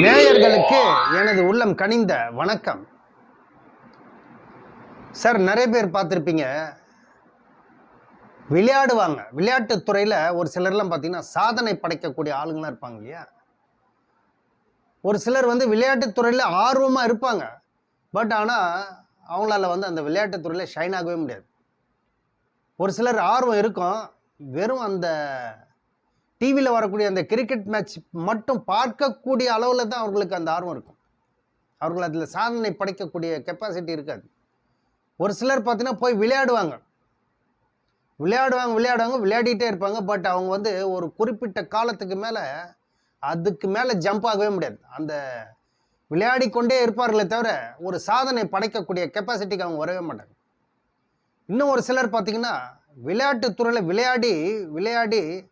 நேயர்களுக்கு எனது உள்ளம் கனிந்த வணக்கம். சார் நிறைய பேர் பார்த்துருப்பீங்க. விளையாடுவாங்க. விளையாட்டுத் துறையில் ஒரு சிலர்லாம் பார்த்தீங்கன்னா சாதனை படைக்கக்கூடிய ஆளுங்களாம் இருப்பாங்க இல்லையா? ஒரு சிலர் வந்து விளையாட்டுத் துறையில் ஆர்வமாக இருப்பாங்க. பட் ஆனால் அவங்களால வந்து அந்த விளையாட்டுத் துறையில் ஷைன் ஆகவே முடியாது. ஒரு சிலர் ஆர்வம் இருக்கும். வெறும் அந்த டிவியில் வரக்கூடிய அந்த கிரிக்கெட் மேட்ச் மட்டும் பார்க்கக்கூடிய அளவில் தான் அவர்களுக்கு அந்த ஆர்வம் இருக்கும். அவர்கள் அதில் சாதனை படைக்கக்கூடிய கெப்பாசிட்டி இருக்காது. ஒரு சிலர் பார்த்தீங்கன்னா போய் விளையாடுவாங்க. விளையாடுவாங்க விளையாடுவாங்க விளையாடிட்டே இருப்பாங்க. பட் அவங்க வந்து ஒரு குறிப்பிட்ட காலத்துக்கு மேலே அதுக்கு மேலே ஜம்ப் ஆகவே முடியாது. அந்த விளையாடி கொண்டே இருப்பார்களே தவிர ஒரு சாதனை படைக்கக்கூடிய கெப்பாசிட்டிக்கு அவங்க வரவே மாட்டாங்க. இன்னும் ஒரு சிலர் பார்த்திங்கன்னா விளையாட்டுத்துறையில் விளையாடி விளையாடி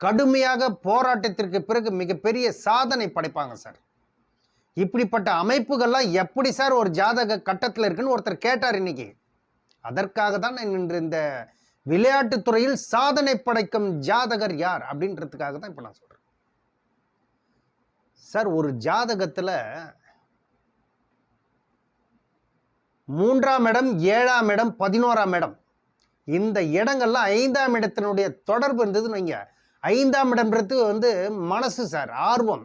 கடுமையாக போராட்டத்திற்கு பிறகு மிகப்பெரிய சாதனை படைப்பாங்க சார். இப்படிப்பட்ட அமைப்புகள்லாம் எப்படி சார் ஒரு ஜாதக கட்டத்தில் இருக்குன்னு ஒருத்தர் கேட்டார் இன்னைக்கு. அதற்காக தான் நான் இன்று இந்த விளையாட்டுத் துறையில் சாதனை படைக்கும் ஜாதகர் யார் அப்படின்றதுக்காக தான் இப்போ நான் சொல்கிறேன் சார் ஒரு ஜாதகத்தில் மூன்றாம் இடம் ஏழாம் இடம் பதினோராம் இடம். இந்த இடங்கள்லாம் ஐந்தாம் இடத்தினுடைய தொடர்பு இருந்ததுன்னு வைங்க. ஐந்தாம் இடம்ன்றது வந்து மனசு சார் ஆர்வம்.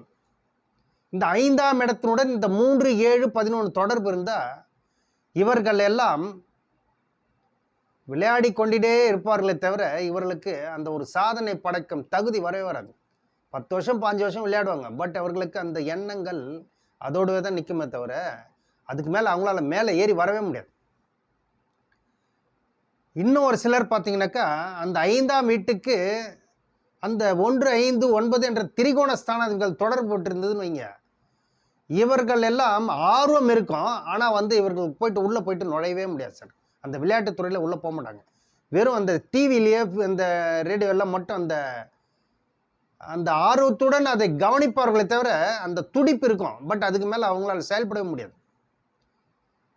இந்த ஐந்தாம் இடத்தினுடன் இந்த மூன்று ஏழு பதினொன்று தொடர்பு இருந்தால் இவர்கள் எல்லாம் விளையாடி கொண்டிட்டே இருப்பார்களே தவிர இவர்களுக்கு அந்த ஒரு சாதனை படைக்கும் தகுதி வரவே வராது. பத்து வருஷம் பாஞ்சு வருஷம் விளையாடுவாங்க. பட் அவர்களுக்கு அந்த எண்ணங்கள் அதோடவே தான் நிற்குமே தவிர அதுக்கு மேலே அவங்களால மேலே ஏறி வரவே முடியாது. இன்னும் ஒரு சிலர் பார்த்தீங்கன்னாக்கா அந்த ஐந்தாம் வீட்டுக்கு அந்த ஒன்று ஐந்து ஒன்பது என்ற திரிகோண ஸ்தானங்கள் தொடர்பு போட்டிருந்ததுன்னு வைங்க. இவர்கள் எல்லாம் ஆர்வம் இருக்கும். ஆனால் வந்து இவர்கள் போயிட்டு உள்ளே போயிட்டு நுழையவே முடியாது சார். அந்த விளையாட்டுத்துறையில் உள்ளே போக மாட்டாங்க. வெறும் அந்த டிவிலேயே இந்த ரேடியோவில் மட்டும் அந்த அந்த ஆர்வத்துடன் அதை கவனிப்பார்களே தவிர அந்த துடிப்பு இருக்கும். பட் அதுக்கு மேலே அவங்களால செயல்படவே முடியாது.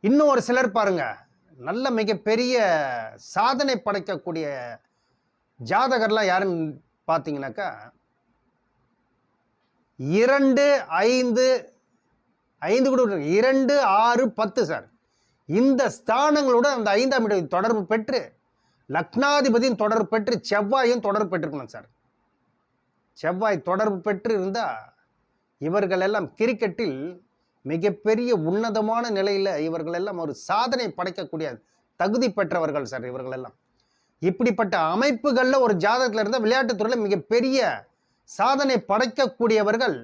இன்னும் ஒரு சிலர் பாருங்க. நல்ல மிகப்பெரிய சாதனை படைக்கக்கூடிய ஜாதகர்லாம் யாரும் பார்த்தீங்கன்னாக்கா இரண்டு ஐந்து ஐந்து கூட இரண்டு ஆறு பத்து சார். இந்த ஸ்தானங்களோட அந்த ஐந்தாம் இடம் தொடர்பு பெற்று லக்னாதிபதியும் தொடர்பு பெற்று செவ்வாயும் தொடர்பு பெற்றிருக்கணும் சார். செவ்வாய் தொடர்பு பெற்று இருந்தால் இவர்கள் எல்லாம் கிரிக்கெட்டில் மிகப்பெரிய உன்னதமான நிலையில் இவர்கள் எல்லாம் ஒரு சாதனை படைக்கக்கூடிய தகுதி பெற்றவர்கள் சார் இவர்கள் எல்லாம் இப்படிப்பட்ட அமைப்புகளில் ஒரு ஜாதகத்தில் இருந்தால் விளையாட்டுத்துறையில் மிகப்பெரிய சாதனை படைக்கக்கூடியவர்கள்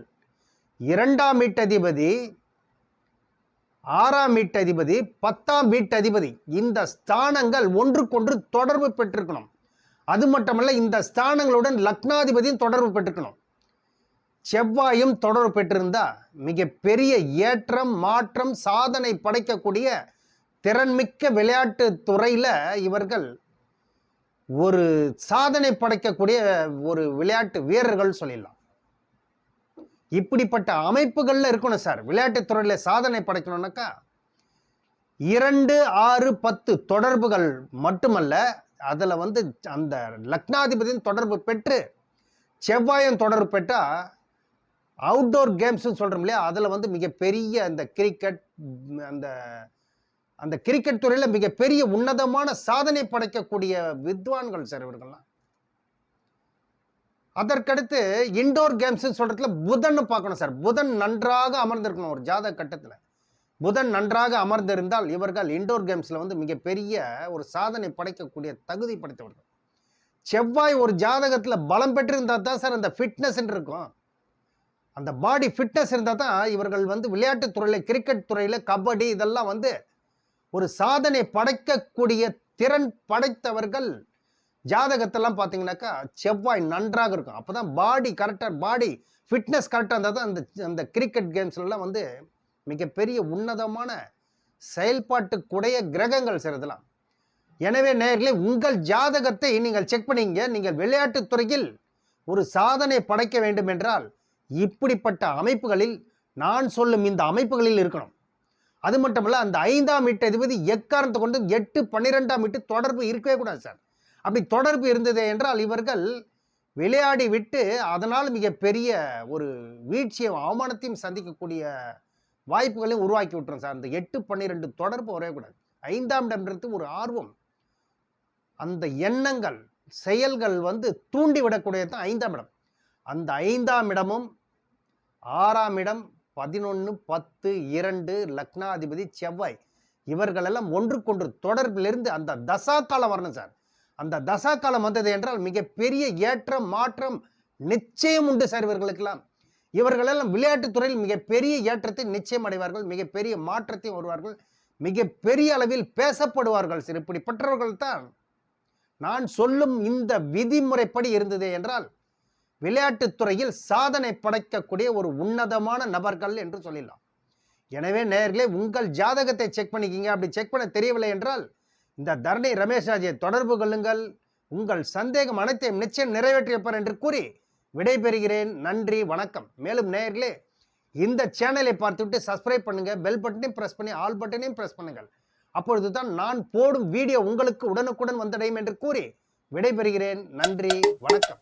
இரண்டாம் வீட்டதிபதி ஆறாம் வீட்டதிபதி பத்தாம் வீட்டதிபதி. இந்த ஸ்தானங்கள் ஒன்றுக்கொன்று தொடர்பு பெற்றிருக்கணும். அது மட்டுமல்ல இந்த ஸ்தானங்களுடன் லக்னாதிபதியும் தொடர்பு பெற்றிருக்கணும். செவ்வாயும் தொடர்பு பெற்றிருந்தா மிகப்பெரிய ஏற்றம் மாற்றம் சாதனை படைக்கக்கூடிய திறன்மிக்க விளையாட்டு துறையில் இவர்கள் ஒரு சாதனை படைக்கக்கூடிய ஒரு விளையாட்டு வீரர்கள் சொல்லிடலாம். இப்படிப்பட்ட அமைப்புகளில் இருக்கணும் சார். விளையாட்டு துறையில் சாதனை படைக்கணும்னாக்கா இரண்டு ஆறு பத்து தொடர்புகள் மட்டுமல்ல அதில் வந்து அந்த லக்னாதிபதியின் தொடர்பு பெற்று செவ்வாயும் தொடர்பு பெற்றால் அவுட்டோர் கேம்ஸ்னு சொல்கிறோம் இல்லையா? அதில் வந்து மிகப்பெரிய அந்த கிரிக்கெட் அந்த அந்த கிரிக்கெட் துறையில் மிகப்பெரிய உன்னதமான சாதனை படைக்கக்கூடிய வித்வான்கள் சார் இவர்கள்லாம். அதற்கடுத்து இண்டோர் கேம்ஸ்னு சொல்கிறதுல புதன் பார்க்கணும் சார். புதன் நன்றாக அமர்ந்திருக்கணும் ஒரு ஜாதக கட்டத்தில். புதன் நன்றாக அமர்ந்திருந்தால் இவர்கள் இண்டோர் கேம்ஸில் வந்து மிகப்பெரிய ஒரு சாதனை படைக்கக்கூடிய தகுதி படைத்தவர்கள். செவ்வாய் ஒரு ஜாதகத்தில் பலம் பெற்றிருந்தால் தான் சார் அந்த ஃபிட்னஸ் இருக்கும். அந்த பாடி ஃபிட்னஸ் இருந்தால் தான் இவர்கள் வந்து விளையாட்டுத் துறையில் கிரிக்கெட் துறையில் கபடி இதெல்லாம் வந்து ஒரு சாதனை படைக்கக்கூடிய திறன் படைத்தவர்கள் ஜாதகத்தெல்லாம் பார்த்தீங்கன்னாக்கா செவ்வாய் நன்றாக இருக்கும். அப்போ தான் பாடி கரெக்டாக பாடி ஃபிட்னஸ் கரெக்டாக இருந்தால் தான் அந்த அந்த கிரிக்கெட் கேம்ஸ்லாம் வந்து மிகப்பெரிய உன்னதமான செயல்பாட்டுக்குடைய கிரகங்கள் சார் எனவே நேர்களே உங்கள் ஜாதகத்தை நீங்கள் செக் பண்ணிங்க. நீங்கள் விளையாட்டுத் துறையில் ஒரு சாதனை படைக்க வேண்டும் என்றால் இப்படிப்பட்ட அமைப்புகளில் நான் சொல்லும் இந்த அமைப்புகளில் இருக்கணும். அது மட்டும் இல்லை அந்த ஐந்தாம் வீட்டு அதிபதி எக்காரணத்தை கொண்டு எட்டு பன்னிரெண்டாம் வீட்டு தொடர்பு இருக்கவே கூடாது சார். அப்படி தொடர்பு இருந்ததே என்றால் இவர்கள் விளையாடி விட்டு அதனால் மிகப்பெரிய ஒரு வீழ்ச்சியும் அவமானத்தையும் சந்திக்கக்கூடிய வாய்ப்புகளையும் உருவாக்கி விட்டுரும் சார். அந்த எட்டு பன்னிரெண்டு தொடர்பு வரவே கூடாது. ஐந்தாம் இடம்ன்றது ஒரு ஆர்வம். அந்த எண்ணங்கள் செயல்கள் வந்து தூண்டி விடக்கூடியது தான் ஐந்தாம் இடம். அந்த ஐந்தாம் இடமும் ஆறாம் இடம் பதினொன்று பத்து இரண்டு லக்னாதிபதி செவ்வாய். இவர்களெல்லாம் ஒன்றுக்கொன்று தொடர்பிலிருந்து அந்த தசா காலம் வரணும் சார். அந்த தசா காலம் வந்தது என்றால் மிகப்பெரிய ஏற்றம் மாற்றம் நிச்சயம் உண்டு சார் இவர்களுக்கெல்லாம். இவர்களெல்லாம் விளையாட்டுத் துறையில் மிகப்பெரிய ஏற்றத்தை நிச்சயம் அடைவார்கள் மிகப்பெரிய மாற்றத்தை வருவார்கள் மிகப்பெரிய அளவில் பேசப்படுவார்கள் சார். இப்படிப்பட்டவர்கள் தான் நான் சொல்லும் இந்த விதிமுறைப்படி இருந்தது என்றால் விளையாட்டுத் துறையில் சாதனை படைக்கக்கூடிய ஒரு உன்னதமான நபர்கள் என்று சொல்லிடலாம். எனவே நேர்களே உங்கள் ஜாதகத்தை செக் பண்ணிக்கிங்க. அப்படி செக் பண்ண தெரியவில்லை என்றால் இந்த தரணி ரமேஷ் ராஜை தொடர்பு கொள்ளுங்கள். உங்கள் சந்தேகம் அனைத்தையும் நிச்சயம் நிறைவேற்றியப்பார் என்று கூறி விடைபெறுகிறேன். நன்றி வணக்கம். மேலும் நேயர்களே இந்த சேனலை பார்த்துவிட்டு சப்ஸ்கிரைப் பண்ணுங்கள் பெல் பட்டனையும் ப்ரெஸ் பண்ணி ஆல் பட்டனையும் ப்ரெஸ் பண்ணுங்கள். அப்பொழுது தான் நான் போடும் வீடியோ உங்களுக்கு உடனுக்குடன் வந்தடையும் என்று கூறி விடைபெறுகிறேன். நன்றி வணக்கம்.